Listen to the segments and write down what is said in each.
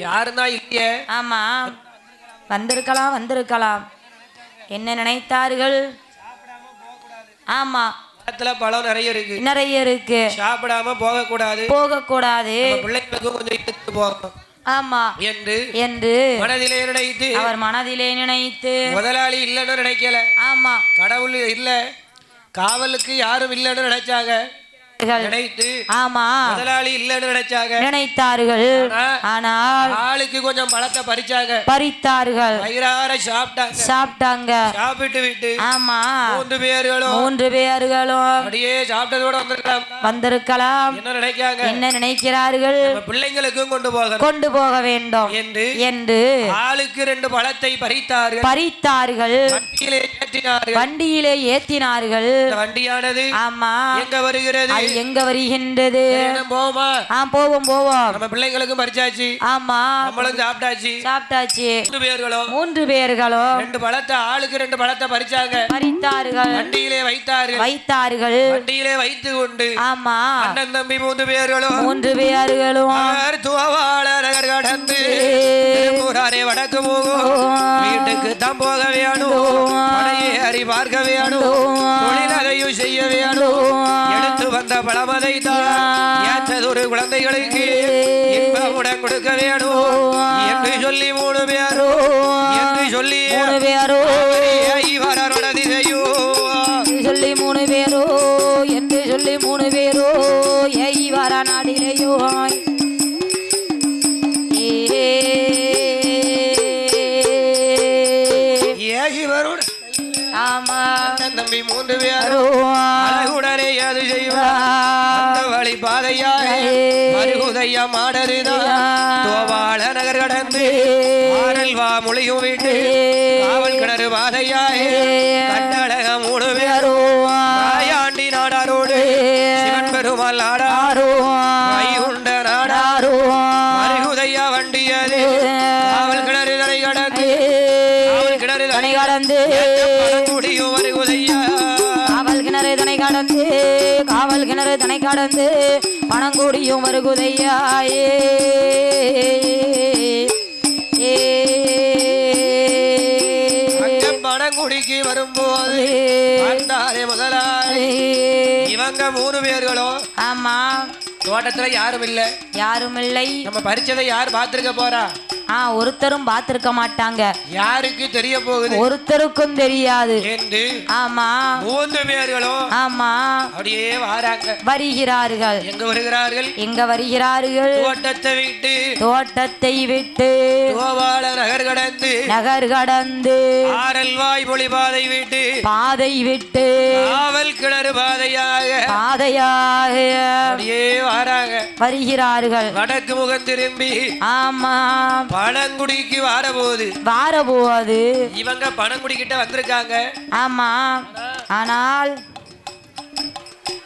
யாருன்னா இல்லையே? ஆமா. வந்திருக்கலாம் வந்திருக்கலாம். என்ன நினைத்தார்கள்? ஆமா. பழத்துல பழம் நிறைய இருக்கு. நிறைய இருக்கு. சாப்பிடாம போக கூடாது போகக்கூடாது பிள்ளைங்களுக்கும் கொஞ்சம் எடுத்து போகணும். ஆமா. என்று என்று மனதிலே நினைத்து அவர் மனதிலே நினைத்து முதலாளி இல்லைன்னு நினைக்கல. ஆமா. கடவுள் இல்ல. காவலுக்கு யாரும் இல்லைன்னு நினைச்சாங்க. நினைத்து ஆமா. முதலாளி இல்லைன்னு நினைச்சாங்க. நினைத்தார்கள். ஆனால் ஆளுக்கு கொஞ்சம் பழத்தை பறிச்சாங்க. பறித்தார்கள். வயிறார சாப்பிட்டாங்க. சாப்பிட்டாங்க. சாப்பிட்டு விட்டு ஆமா. மூன்று பேர்களும் மூன்று பேர்களும் அப்படியே சாப்பிட்டதோட வந்திருக்கலாம். வந்திருக்கலாம். என்ன நினைக்காங்க? என்ன நினைக்கிறார்கள்? பிள்ளைங்களுக்கும் கொண்டு போகணும் கொண்டு போக வேண்டும். என்று என்று ஆளுக்கு ரெண்டு பழத்தை பறித்தார்கள். பறித்தார்கள். வண்டியிலே ஏற்றினார்கள். வண்டியிலே ஏத்தினார்கள் இந்த வண்டியானது ஆமா. எங்க வருகிறது? எங்க வருகின்றது? ஆ போவோம்? போவோம் நம்ம பிள்ளைங்களுக்கும் பறிச்சாச்சு. ஆமா. நம்மளும் சாப்பிட்டாச்சு. சாப்பிட்டாச்சு. மூணு பேர்களும் மூன்று பேர்களும் ரெண்டு பழத்தை ஆளுக்கு ரெண்டு பழத்தை பறிச்சாங்க. பறித்தார்கள். வண்டியிலே வைத்தார்கள். வைத்தார்கள். வண்டியிலே வைத்து கொண்டு ஆமா. அண்ணன் தம்பி மூன்று பேர்களும் மூன்று பேர்களும் நகர் கடந்து திருப்பூராரே வடக்கு போகும். வீட்டுக்கு தான் போக வேணும். அறி பார்க்க வேணும். தொழிலதையும் செய்ய வேணும். எடுத்து வந்த பழமதை ஏற்றதொரு குழந்தைகளுக்கு இன்பமுடன் கொடுக்க வேணும் என்று சொல்லி மூணு பேரும் என்று சொல்லி மூணு பேரும் மருகுதையா மாடருதான் தோவாள நகர் கடந்து ஆடல் வா முழியும் வீட்டு. காவல் கிணறு பாதையாக கண்டழக மூணு பேரும் மாயாண்டி நாடாரோடு. சிவன் பெருமாள் நாடாரோ வைகுண்ட நாடாரோ மருகுதையா வண்டியது. காவல் கிணறு தரை கடந்து. காவல் கிணறு கடந்து. பணங்கூடியும் வருகுதையாயே அங்க பணங்குடிக்கு வரும்போது முதலாளி. இவங்க மூணு பேர்களும் ஆமா. தோட்டத்துல யாரும் இல்ல. யாரும் இல்லை. நம்ம பறிச்சதை யார் பார்த்திருக்க போறா? ஆ ஒருத்தரும் பார்த்திருக்க மாட்டாங்க. யாருக்கு தெரிய போகுது? ஒருத்தருக்கும் தெரியாது. என்று ஆமா. மூன்று பேர்களும் ஆமா. அப்படியே வாராங்க. வருகிறார்கள். எங்க வருகிறார்கள்? எங்க வருகிறார்கள்? தோட்டத்தை விட்டு. தோட்டத்தை விட்டு கோபால நகர் கடந்து. நகர் கடந்து ஆரல்வாய் மொழி பாதை விட்டு. பாதை விட்டு காவல் கிணறு பாதையாக. பாதையாக அப்படியே வாராங்க. வருகிறார்கள். வடக்கு முகம் திரும்பி. ஆமா. பழங்குடிக்கு வாரபோது வாரபோது இவங்க பழங்குடி கிட்ட வந்திருக்காங்க. ஆமா. ஆனால்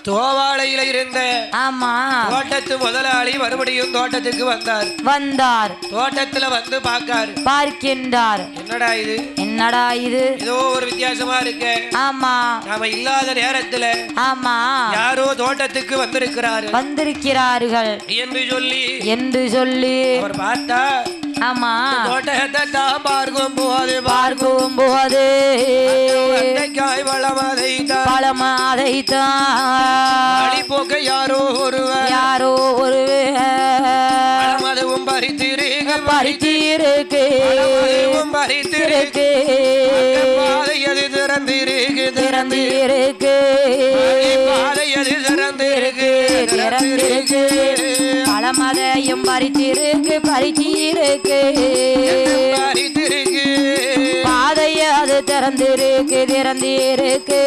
தோவாளையில இருந்த ஆமா. தோட்டத்து முதலாளி மறுபடியும் தோட்டத்துக்கு வந்தார். வந்தார். தோட்டத்துல வந்து பார்க்காரு. பார்க்கின்றார். என்னடா இது? என்னடா இது? ஏதோ ஒரு வித்தியாசமா இருக்கு. ஆமா. நாம இல்லாத நேரத்துல ஆமா. யாரோ தோட்டத்துக்கு வந்திருக்கிறாரு. வந்திருக்கிறார்கள். என்று சொல்லி என்று சொல்லி அவர் பார்த்தா ஆமா. தோட்டத்தை பார்க்கும் போது பார்க்கும் போது பழமாதைத்தான் வழிபோக்க யாரோ ஒருவர். யாரோ ஒரு பழமதுவும் பறித்திருக்கு. பறித்திருக்கு. பறித்திருக்கு. இருக்கு பாதை அது திறந்திருக்கு திறந்திருக்கு. பாதை அது திறந்திருக்கு திறந்திருக்கு பழமதையும் பறித்திருக்கு பறித்திருக்கு. பாதைய அது திறந்திருக்கு திறந்திருக்கு.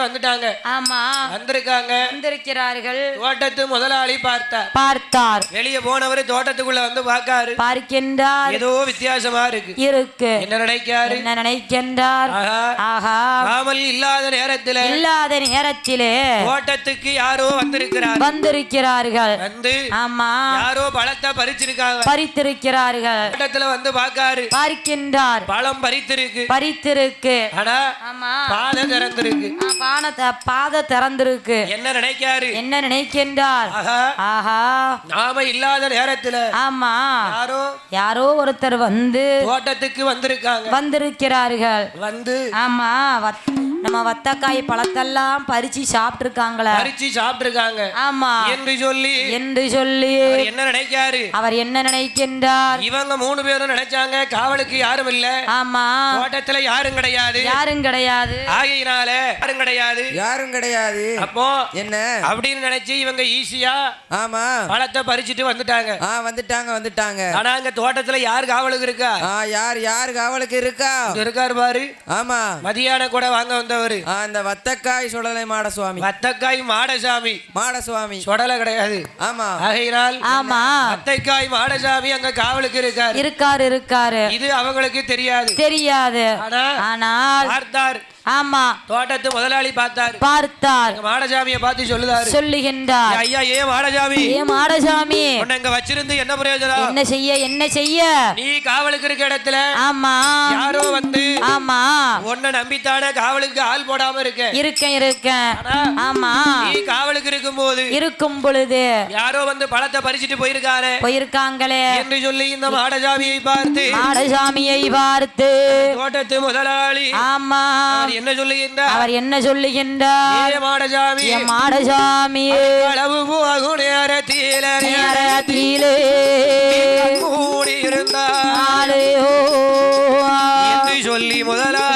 வந்துட்டாங்க. ஆமா. வந்திருக்காங்க. வந்திருக்கிறார்கள். தோட்டத்து முதலாளி பார்த்தார். பார்த்தார். வெளியே போனவர் தோட்டத்துக்குள்ள வந்து பார்க்காரு. பார்க்கின்றார். ஏதோ வித்தியாசமா இருக்கு. இருக்கு. என்ன நினைக்காரு? என்ன நினைக்கின்றார்? ஆஹா. காமல் இல்லாத நேரத்துல இல்லாத நேரத்திலே தோட்டத்துக்கு யாரோ வந்திருக்கிறார் வந்திருக்கிறார்கள். வந்து ஆமா. யாரோ பழத்தை பறிச்சிருக்காங்க. பறித்திருக்கிறார்கள். தோட்டத்துல வந்து பார்க்காரு. பார்க்கின்றார். பழம் பறித்திருக்கு. பறித்திருக்கு. ஆனா ஆமா. பாதை திறந்திருக்கு. பானத்தை பாதை திறந்திருக்கு. என்ன நினைக்காரு? என்ன நினைக்கின்றார்? ஆஹா. ஆஹா. நாம இல்லாத நேரத்துல ஆமா. யாரோ யாரோ ஒருத்தர் வந்து தோட்டத்துக்கு வந்திருக்காங்க. வந்திருக்கிறார்கள். வந்து ஆமா நம்ம வத்தக்காய் பழத்தெல்லாம் பறிச்சு சாப்பிட்டுருக்காங்களே. பறிச்சு சாப்பிட்டிருக்காங்க. ஆமா. என்று சொல்லி என்று சொல்லி அவர் என்ன நினைக்காரு அவர் என்ன நினைக்கின்றார்? இவங்க மூணு பேரும் நினைச்சாங்க காவலுக்கு யாரும் இல்ல. ஆமா. தோட்டத்துல யாரும் கிடையாது. யாரும் கிடையாது. ஆகையினால யாரும் கிடையாது. யாரும் கிடையாது. அப்போ என்ன? அப்படின்னு நினைச்சு இவங்க ஈஸியா ஆமா. பழத்தை பறிச்சுட்டு வந்துட்டாங்க. ஆ வந்துட்டாங்க வந்துட்டாங்க. ஆனா அங்க தோட்டத்துல யார் காவலுக்கு இருக்கா? ஆ யார் யார் காவலுக்கு இருக்கா? இங்க இருக்காரு பாரு. ஆமா. மதியான கூட வாங்க வந்தவரு ஆ இந்த வத்தக்காய் சுடலை மாட சுவாமி. வத்தக்காய் மாடசாமி மாட சுவாமி. சொடலை கிடையாது. ஆமா. ஆகையினால் ஆமா. வத்தைக்காய் மாடசாமி அங்க காவலுக்கு இருக்காரு. இருக்காரு இருக்காரு. இது அவங்களுக்கு தெரியாது. தெரியாது. ஆனா ஆனால் பார்த்தார். ஆமா. தோட்டத்து முதலாளி பார்த்தார். பார்த்தார். மாடசாமியை பார்த்து சொல்லுதாரு. சொல்லுகின்றார். ஐயா ஏன் மாடசாமி. ஏ மாடசாமி. உன்னை இங்க வச்சிருந்து என்ன பிரயோஜனம்? என்ன செய்ய என்ன செய்ய? நீ காவலுக்கு இருக்க இடத்துல ஆமா. யாரோ வந்து ஆமா. உன்னை நம்பித்தானே காவலுக்கு ஆள் போடாம இருக்க? இருக்கேன் இருக்கேன். ஆமா. நீ காவலுக்கு இருக்கும் போது இருக்கும் பொழுது யாரோ வந்து பழத்தை பறிச்சுட்டு போயிருக்காரு போயிருக்காங்களே. என்று சொல்லி இந்த மாடசாமியை பார்த்து மாடசாமியை பார்த்து தோட்டத்து முதலாளி ஆமா. அவர் என்ன சொல்லுகின்றார்? அவர் என்ன சொல்லுகின்றார்? மாடசாமி. மாடசாமி. களவு போகும் நேரத்தில. நேரத்திலே. ஆலையோ என்று சொல்லி முதலாளி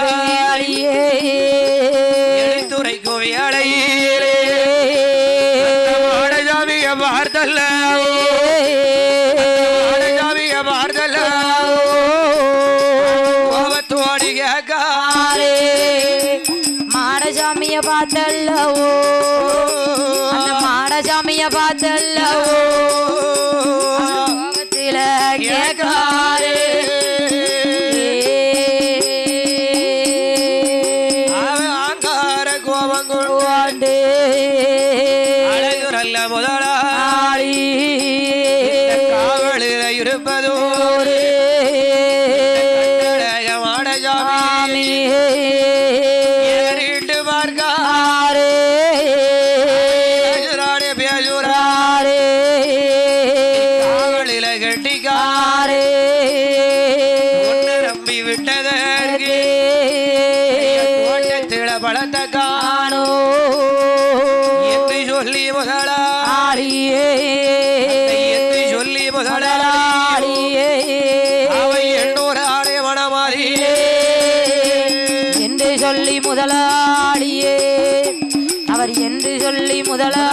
பார்த்தல்லவோ அந்த மாடசாமிய பார்த்தல்லவோ கோபத்தில கேட்காரே ஆங்கார கோபம் கொண்டு முதலாளி. காவலில் இருப்பதோ என்று சொல்லி முதலாளியே. அவர் என்று சொல்லி முதலாளியே.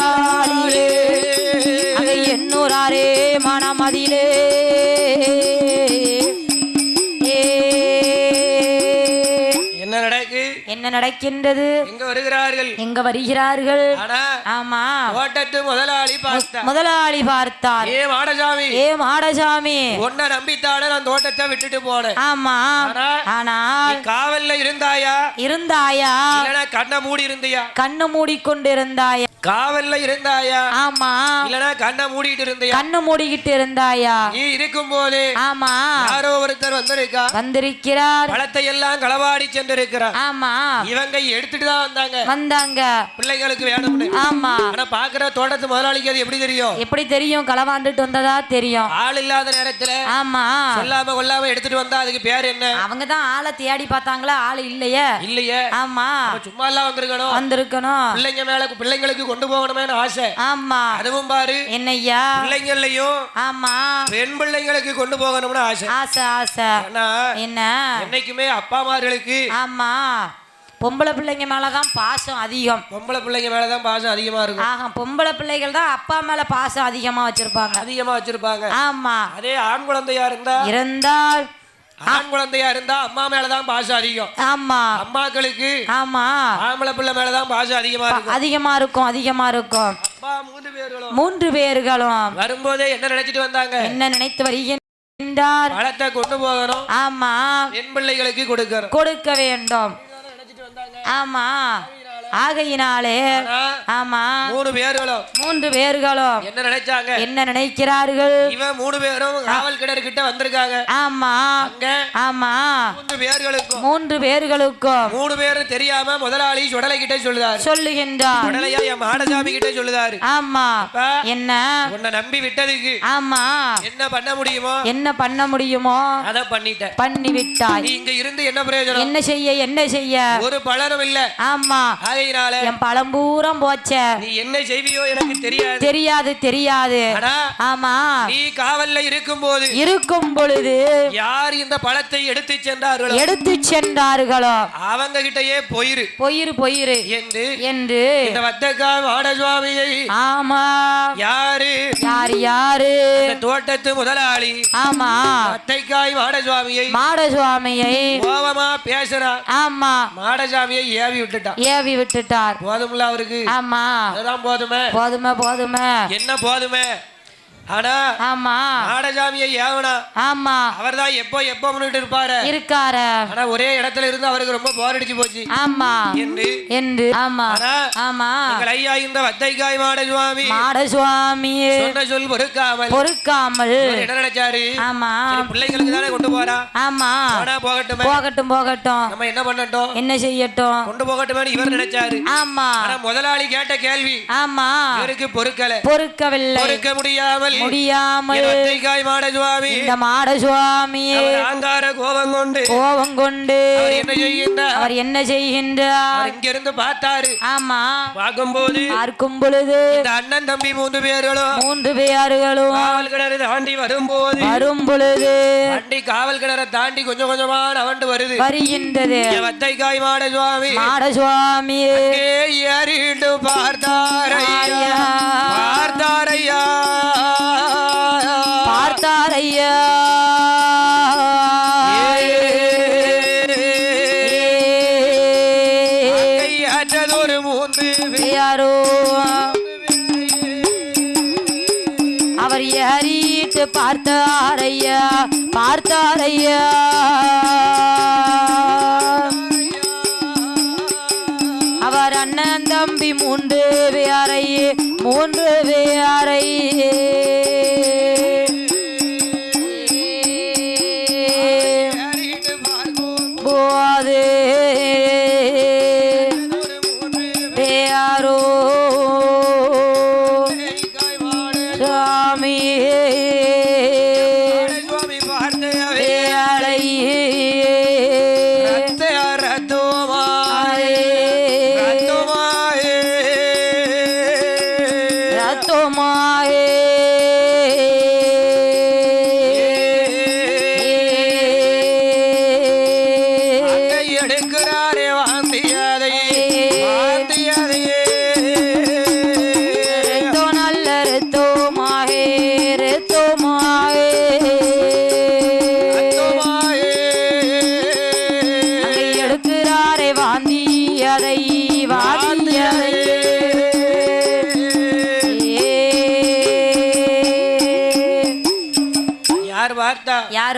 நடக்கின்றது. எங்க வருகிறார்கள்? எங்க வருகிறார்கள்? ஆமா. ஓட்டத்து முதலாளி பார்த்தா முதலாளி பார்த்தார். ஏ மாடசாமி. ஏ மாடசாமி. உன்னை நம்பித்தானே நான் தோட்டத்தை விட்டுட்டு போனேன். ஆமா. ஆனா, காவல்ல இருந்தாயா? இருந்தாயா? கண்ணை மூடி இருந்தியா கண்ணு மூடிக்கொண்டிருந்தாயா? காவல்ல இருந்தாயா? ஆமா. இல்லனா கண்ணை மூடிட்டு இருந்தியா? கண்ணு மூடிக்கிட்டு இருந்தாயா? நீ இருக்கும் போது ஆமா. யாரோ ஒருத்தர் வந்திருக்கா? வந்திருக்கிறார். பழத்தை எல்லாம் களவாடி சென்றிருக்கிறார். ஆமா. இவங்க எடுத்துட்டு தான் வந்தாங்க. வந்தாங்க. பிள்ளைங்களுக்கு வேணும்னு ஆமா. ஆனா பாக்குற தோட்டத்து முதலாளிக்கு அது எப்படி தெரியும்? எப்படி தெரியும்? களவாண்டுட்டு வந்ததா தெரியும். ஆள் இல்லாத நேரத்துல ஆமா. சொல்லாம கொல்லாம எடுத்துட்டு வந்தா அதுக்கு பேர் என்ன? அவங்க தான் ஆளை தேடி பார்த்தாங்களா? ஆள் இல்லையே. இல்லையே. ஆமா. சும்மா எல்லாம் வந்திருக்கணும். வந்திருக்கணும். பிள்ளைங்க மேல பிள்ளைங்களுக்கு கொண்டு போகணுமேனு ஆசை. ஆமா. அதுவும் பாரு என்னய்யா பிள்ளைங்களையும் ஆமா. பெண் பிள்ளைங்களுக்கு கொண்டு போகணும்னு ஆசை. ஆசை ஆசை. என்ன? என்னைக்குமே அப்பாமார்களுக்கு ஆமா. பொம்பளை பிள்ளைங்க மேலதான் பாசம் அதிகம். பொம்பளை பிள்ளைங்க மேலதான் பாசம் அதிகமா இருக்கும். ஆஹா பொம்பளை பிள்ளைகள் தான் அப்பா மேல பாசம் அதிகமா வச்சிருப்பாங்க. அதிகமா வச்சிருப்பாங்க. ஆமா. அதே ஆண் குழந்தையா இருந்தா இருந்தால் ஆண் குழந்தையா இருந்தா அம்மா மேலதான் பாசம் அதிகம். ஆமா. அம்மாக்களுக்கு ஆமா. ஆம்பளை பிள்ளை மேலதான் பாசம் அதிகமா இருக்கும். அதிகமா இருக்கும் அதிகமா இருக்கும். மூன்று பேர்களும். வரும்போதே என்ன நினைச்சிட்டு வந்தாங்க? என்ன நினைத்து வருகின்றார்? பழத்தை கொண்டு போகணும். ஆமா. பெண் பிள்ளைகளுக்கு கொடுக்கணும். கொடுக்க வேண்டும். ஆமா. ஆகையினாலே ஆமா மூணு பேர்களும் மூன்று பேர்களும் என்ன நினைச்சாங்க? என்ன நினைக்கிறார்கள்? இவன் மூணு பேரும் காவல் கிணறு கிட்ட வந்திருக்காங்க. ஆமா அங்க ஆமா மூன்று பேர்களுக்கும் மூன்று பேர்களுக்கும் மூணு பேரும் தெரியாம முதலாளி சுடலை கிட்ட சொல்லுதாரு. சொல்லுகின்றார். சுடலையா என் மாடசாமி கிட்ட சொல்லுதாரு. ஆமா என்ன? உன்னை நம்பி விட்டதுக்கு ஆமா என்ன பண்ண முடியுமோ? என்ன பண்ண முடியுமோ? அத பண்ணிட்டேன். பண்ணி விட்டாய் இங்க இருந்து என்ன பிரயோஜனம்? என்ன செய்ய என்ன செய்ய? ஒரு பலரும் இல்ல. ஆமா. ஆகையினால என் பழம்பூரம் போச்சே. நீ என்ன செய்வியோ எனக்கு தெரியாது. தெரியாது தெரியாது. ஆமா. நீ காவல்ல இருக்கும்போது இருக்கும் பொழுது யார் இந்த பழத்தை எடுத்து சென்றார்களோ? எடுத்து சென்றார்களோ? அவங்க கிட்டயே போயிரு. பொயிரு பொயிரு. என்று என்று இந்த வத்தக்கா மாடசுவாமியை ஆமா. யாரு? யாரு யாரு? தோட்டத்து முதலாளி. ஆமா. வத்தைக்காய் மாடசுவாமியை மாட சுவாமியை கோவமா பேசுறா. ஆமா. மாடசாமியை ஏவி விட்டுட்டான் ஏவி விட்டுட்டார். போதும்ல அவருக்கு. ஆமா. அதுதான் போதுமே? போதுமே போதுமே. என்ன போதுமே? ஆனா ஆமா. மாடசாமியை ஏவனா? ஆமா. அவர்தான் எப்போ எப்போ முன்னிட்டு இருப்பாரு? இருக்கார. ஆனா ஒரே இடத்துல இருந்து அவருக்கு ரொம்ப போர் அடிச்சு போச்சு. ஆமா. என்று? என்று. ஆமா. ஆமா. எங்கள் ஐயா இந்த வத்தைக்காய் மாடசுவாமி மாட சுவாமியே சொன்ன சொல் பொறுக்காமல். பொறுக்காமல். என்ன நினைச்சாரு? ஆமா. பிள்ளைங்களுக்கு தானே கொண்டு போறா? ஆமா. ஆனா போகட்டுமே. போகட்டும் போகட்டும். நம்ம என்ன பண்ணட்டும்? என்ன செய்யட்டும்? கொண்டு போகட்டுமே இவர் நினைச்சாரு. ஆமா. ஆனா முதலாளி கேட்ட கேள்வி. ஆமா. இவருக்கு பொறுக்கல. பொறுக்கவில்லை. பொறுக்க முடியாமல் முடியாமல் என் வத்தைக்காய் மாடசுவாமி இந்த மாட சுவாமியே ஆங்கார கோபம் கொண்டு கோபம் கொண்டு அவர் என்ன செய்கின்றார்? அவர் என்ன செய்கின்றார்? இங்கிருந்து பார்த்தாரு. ஆமா. பார்க்கும்போது பார்க்கும் பொழுது இந்த அண்ணன் தம்பி மூன்று பேர்களும் மூன்று பேர்களும் காவல் கிணறு தாண்டி வரும்போது வரும் பொழுது வண்டி காவல் கிணறை தாண்டி கொஞ்சம் கொஞ்சமா நவண்டு வருது. வருகின்றது. வத்தைக்காய் மாட சுவாமி. மாட சுவாமியே ஏறிட்டு பார்த்தாரையா பார்த்தாரையா கையாற்றதொரு மூன்று யாரோ? அவர் ஏறிட்டு பார்த்தார் ஐயா பார்த்தார் ஐயா. அவர் அண்ணன் தம்பி மூன்று பேரை மூன்று பேரை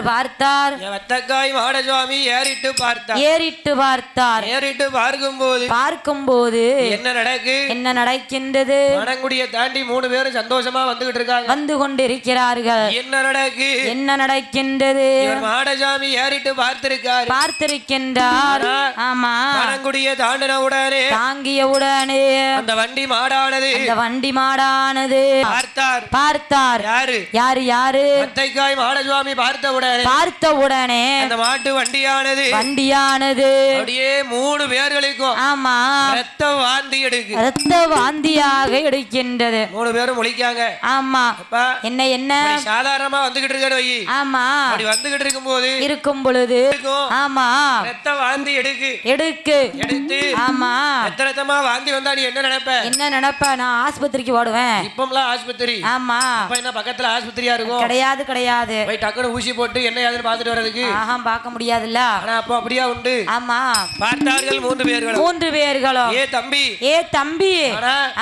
பார்த்தா யார் பார்த்தார் வத்தக்காய் மாடசுவாமி ஏறிட்டு பார்த்தா ஏறிட்டு பார்த்தார். ஏறிட்டு பார்க்கும்போது பார்க்கும்போது என்ன நடக்கு? என்ன நடக்கின்றது? மணங்குடியை தாண்டி மூணு பேரும் சந்தோஷமா வந்துகிட்டு இருக்காங்க. வந்து கொண்டிருக்கிறார்கள். என்ன நடக்கு? என்ன நடக்கின்றது? மாடசாமி ஏறிட்டு பார்த்திருக்காரு. பார்த்திருக்கின்றார். ஆமா. மணங்குடியை தாண்டின உடனே தாங்கிய உடனே அந்த வண்டி மாடானது அந்த வண்டி மாடானது பார்த்தார். பார்த்தார். யாரு? யாரு யாரு? வத்தைக்காய் மாடசுவாமி பார்த்த உடனே உடனே அந்த மாட்டு வண்டியானது. வண்டியானது. அப்படியே மூணு பேர்களுக்கும் ஆமா. ரத்தம் வாந்தி எடுக்கு. இரத்த வாந்தியாக எடுக்கின்றது. மூணு பேரும் முழிக்காங்க. ஆமா. என்ன என்ன? சாதாரணமா வந்துகிட்டு இருக்காரு வை. ஆமா. அப்படி வந்துகிட்டு இருக்கும் பொழுது இருக்கும். ஆமா. ரத்தம் வாந்தி எடுக்கு. எடுக்கு. எடுத்து ஆமா. ரத்த ரத்தமா வாந்தி வந்தா நீ என்ன நினைப்ப? என்ன நினைப்ப? நான் ஆஸ்பத்திரிக்கு ஓடுவேன். இப்பம்லாம் ஆஸ்பத்திரி. ஆமா. அப்ப என்ன பக்கத்துல ஆஸ்பத்திரியா இருக்கும்? கிடையாது கிடையாது. போய் டக்குனு ஊசி போட்டு என்ன யாதுன்னு பார்த்துட்டு வர்றதுக்கு ஆஹா பார்க்க முடியாதுல்ல? ஆனா அப்போ அப்படியா உண்டு? ஆமா. பார்த்தார்கள் மூன்று பேர்களும். மூன்று பேர்களும். ஏ தம்பி. ஏ தம்பி.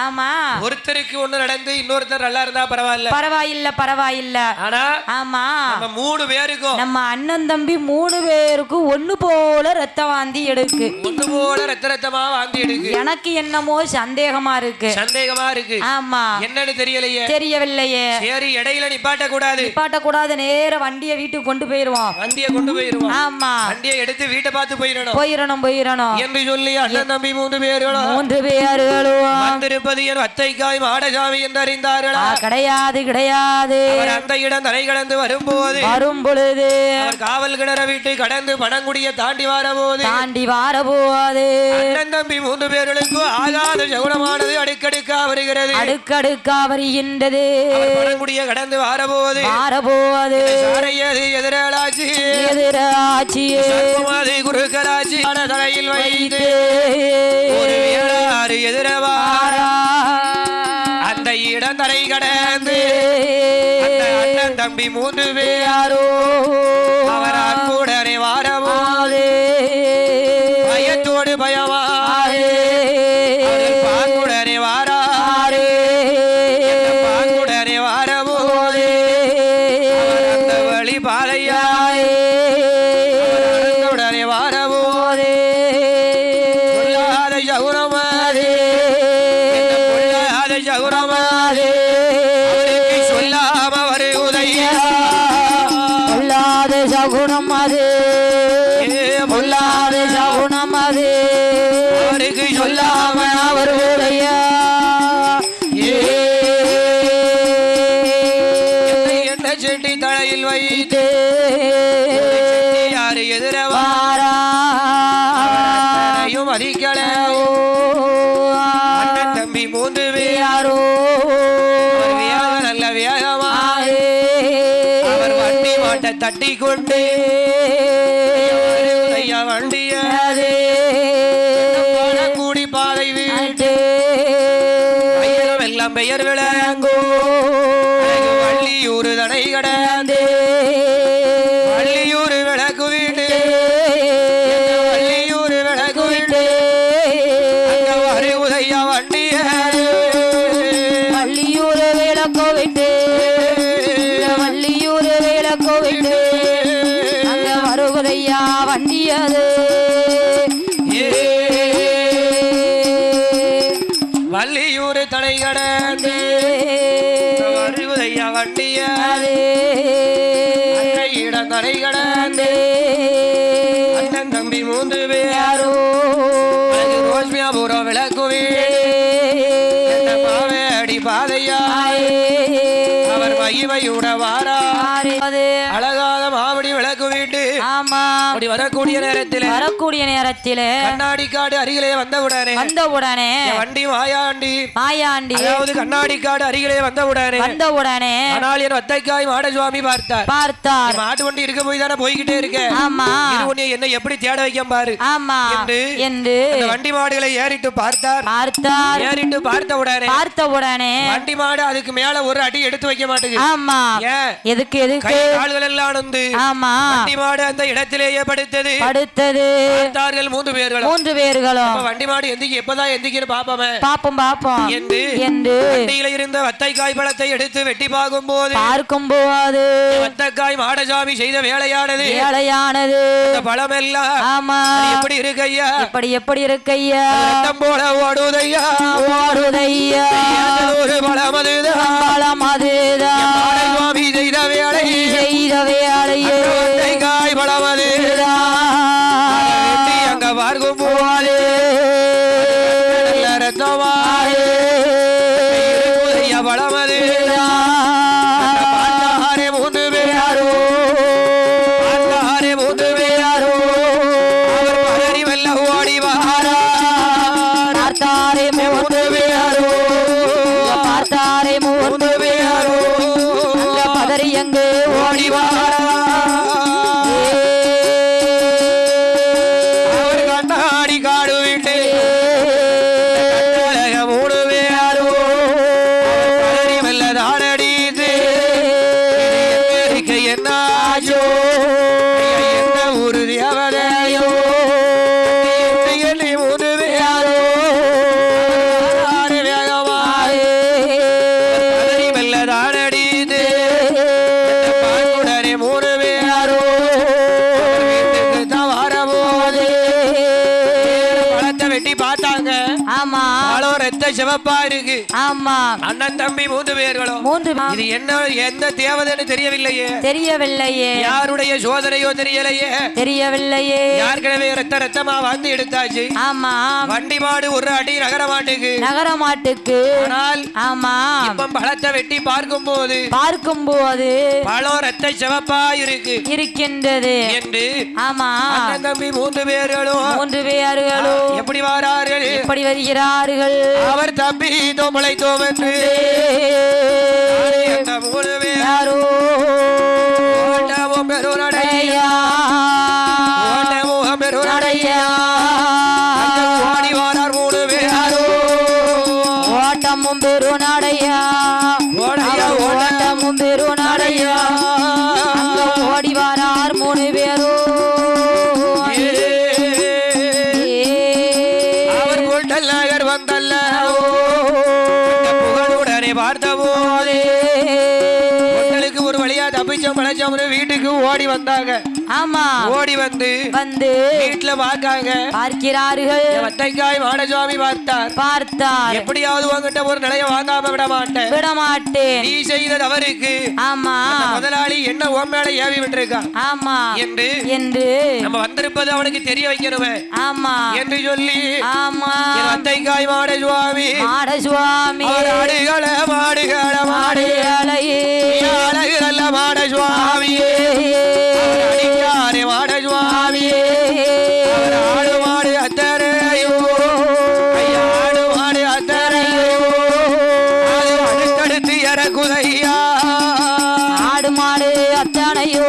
ஆமா. ஒருத்தருக்கு ஒண்ணு நடந்து இன்னொருத்தர் நல்லா இருந்தா பரவாயில்ல. பரவாயில்ல பரவாயில்ல. ஆனா ஆமா. நம்ம மூணு பேருக்கும் நம்ம அண்ணன் தம்பி மூணு பேருக்கும் ஒண்ணு போல ரத்த வாந்தி எடுக்கு. ஒண்ணு போல ரத்த ரத்தமா வாந்தி எடுக்கு. எனக்கு என்னமோ சந்தேகமா இருக்கு. சந்தேகமா இருக்கு. ஆமா. என்னன்னு தெரியலையே. தெரியவில்லையே. சரி இடையில நிப்பாட்ட கூடாது நிப்பாட்ட கூடாது நேர வண்டியை வீட்டுக்கு கொண்டு போயிருவோம். வண்டியை கொண்டு போயிருவோம். ஆமா. வண்டியை எடுத்து வீட்டை பார்த்து போயிடணும். போயிடணும் போயிடணும். என்று சொல்லி அண்ணன் தம்பி மூன்று பேர்களும் மூன்று பேர்களும். வந்திருப்பது என் அத்தைக்காய் மாடசாமி என்று அறிந்தார்களா? கிடையாது கிடையாது. அந்த இடம் தலை கடந்து வரும்போது வரும் பொழுது அவர் காவல் கிணற வீட்டு கடந்து பணங்குடிய தாண்டி வரபோது தாண்டி வார போவாது அண்ணன் தம்பி மூன்று பேர்களுக்கு ஆகாத சகுனமானது அடுக்கடுக்கா வருகிறது. அடுக்கடுக்கா வருகின்றது. பணங்குடிய கடந்து வரபோது வார போவாது சாரையது எதிராளாச்சு. எதிராட்சியே. சர்ப்பமாதி குருக்கராட்சி தலையில் வைத்து ஒரு வேளாறு எதிரவா அந்த இடம் தரை கடந்து அண்ணன் தம்பி மூன்று பேர் அவர் அன்புடனே வாரவோ பயத்தோடு பயமா வண்டி தட்டி கொண்டே வண்டி வண்டிய. அந்த இடம் தடை கடந்து அண்ணன் தம்பி மூன்று பேர். ரோஸ்மியாபுரம் விளக்கு வீடு என்ன மாவேடி பாதையா. அவர் மகிமையுட வாரா அப்படி வரக்கூடிய நேரத்தில் வரக்கூடிய நேரத்திலே கண்ணாடி காடு அருகிலே வந்தவுடனே வந்தவுடனே என் வண்டி மாயாண்டி மாயாண்டி அதாவது கண்ணாடி காடு அருகிலே வந்தவுடனே வந்தவுடனே ஆனால் என் வத்தைக்காய் மாடசுவாமி பார்த்தார். பார்த்தார். மாட்டு வண்டி இருக்க போய் தானே போய்கிட்டே இருக்க? ஆமா. இது உன்னை என்ன எப்படி தேட வைக்க பாரு? ஆமா. என்று என்று வண்டி மாடுகளை ஏறிட்டு பார்த்தார். பார்த்தார். ஏறிட்டு பார்த்த உடனே பார்த்தவுடனே வண்டி மாடு அதுக்கு மேல ஒரு அடி எடுத்து வைக்க மாட்டேங்குது ஆமா. எதுக்கு எதுக்கு? கால்கள் எல்லாம் வந்து ஆமா. வண்டி மாடு அந்த இடத்திலேயே படுத்தது. படுத்தது. பார்த்தார்கள் மூன்று பேர்களும். மூன்று பேர்களும். வண்டி மாடு எந்திக்கு எப்பதான் எந்திக்கின்னு பாப்போமே. பாப்போம் பாப்போம். என்று என்று வண்டியில இருந்த வத்தைக்காய் பழத்தை எடுத்து வெட்டி பார்க்கும் போது பார்க்கும் போது வத்தக்காய் மாடசாமி செய்த வேலையானது. ஏழையானது இந்த பழம் எல்லாம் ஆமா எப்படி இருக்கு ஐயா எப்படி எப்படி இருக்கையா ரத்தம் போல ஓடுதையா? ஓடுதையா? ஒரு பழம் அதுதான். பலம் அதுதான். மாடசுவாமி செய்த வேலை செய்த வேலையே. பழம் அது அங்க பார்க்கும் நல்ல ரத்தமா. சிவப்பா இருக்கு. ஆமா. அண்ணன் தம்பி மூன்று பேர்களும் மூன்று இது என்ன எந்த தேவதைன்னு தெரியவில்லையே. தெரியவில்லையே. யாருடைய சோதனையோ தெரியலையே. தெரியவில்லையே. ஏற்கனவே ரத்த ரத்தமா வந்து எடுத்தாச்சு? ஆமா. வண்டி மாடு ஒரு அடி நகர மாட்டுக்கு நகர மாட்டுக்கு ஆனால் ஆமா. இப்ப பழத்தை வெட்டி பார்க்கும் போது பார்க்கும் போது பழம் ரத்த சிவப்பா இருக்கு. இருக்கின்றது. என்று ஆமா. அண்ணன் தம்பி மூன்று பேர்களும் மூன்று பேர்களும் எப்படி வாரார்கள்? எப்படி வருகிறார்கள்? அவர் தம்பி மூணு பேர் யாரோ ஓட்டமும் ஆமா. ஓடி வந்து வந்து வீட்டுல பார்க்காங்க பார்க்கிறார்கள். வத்தைக்காய் மாடசுவாமி பார்த்தார். பார்த்தார். எப்படியாவது உங்ககிட்ட ஒரு நிலைய வாங்காம விட மாட்டேன் விட மாட்டேன் நீ செய்த தவறுக்கு ஆமா. முதலாளி என்ன உன் மேல ஏவி விட்டுருக்கான்? ஆமா. என்று என்று நம்ம வந்திருப்பது அவனுக்கு தெரிய வைக்கணுமே. ஆமா. என்று சொல்லி ஆமா. வத்தைக்காய் மாட சுவாமி மாட சுவாமி அவர் ஆடுகள மாடுகள மாடு. மாடுகளையே அழகு நல்ல மாட அத்தனையோ.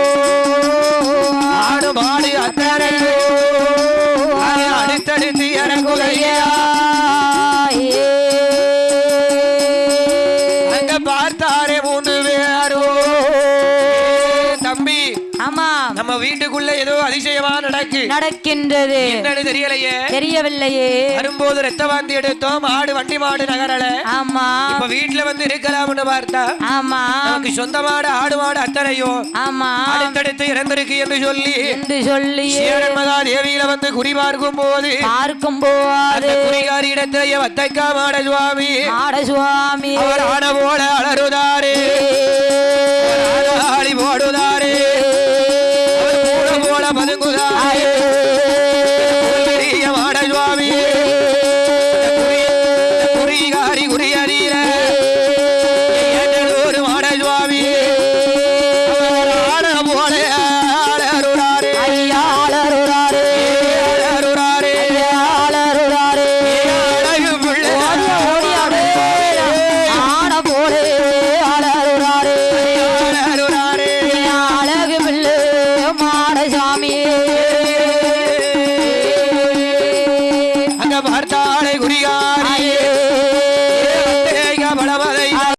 ஆடு மாடு நடக்கின்றது. என்னன்னு தெரியலையே. தெரியவில்லையே. வரும்போது ரத்த வாந்தி எடுத்தோம். மாடு வண்டி மாடு நகரல. ஆமா. இப்ப வீட்டுல வந்து இருக்கலாம்னு பார்த்தா ஆமா. நமக்கு சொந்த மாடு ஆடு மாடு அத்தனையோ ஆமா. அடுத்தடுத்து இறந்திருக்கு என்று சொல்லி என்று சொல்லி. மகா தேவியில வந்து குறி பார்க்கும் போது பார்க்கும் போது குறிகாரி இடத்திலேயே வத்தைக்கா மாட சுவாமி மாட சுவாமி அவர் ஆன போல அலறுதாரே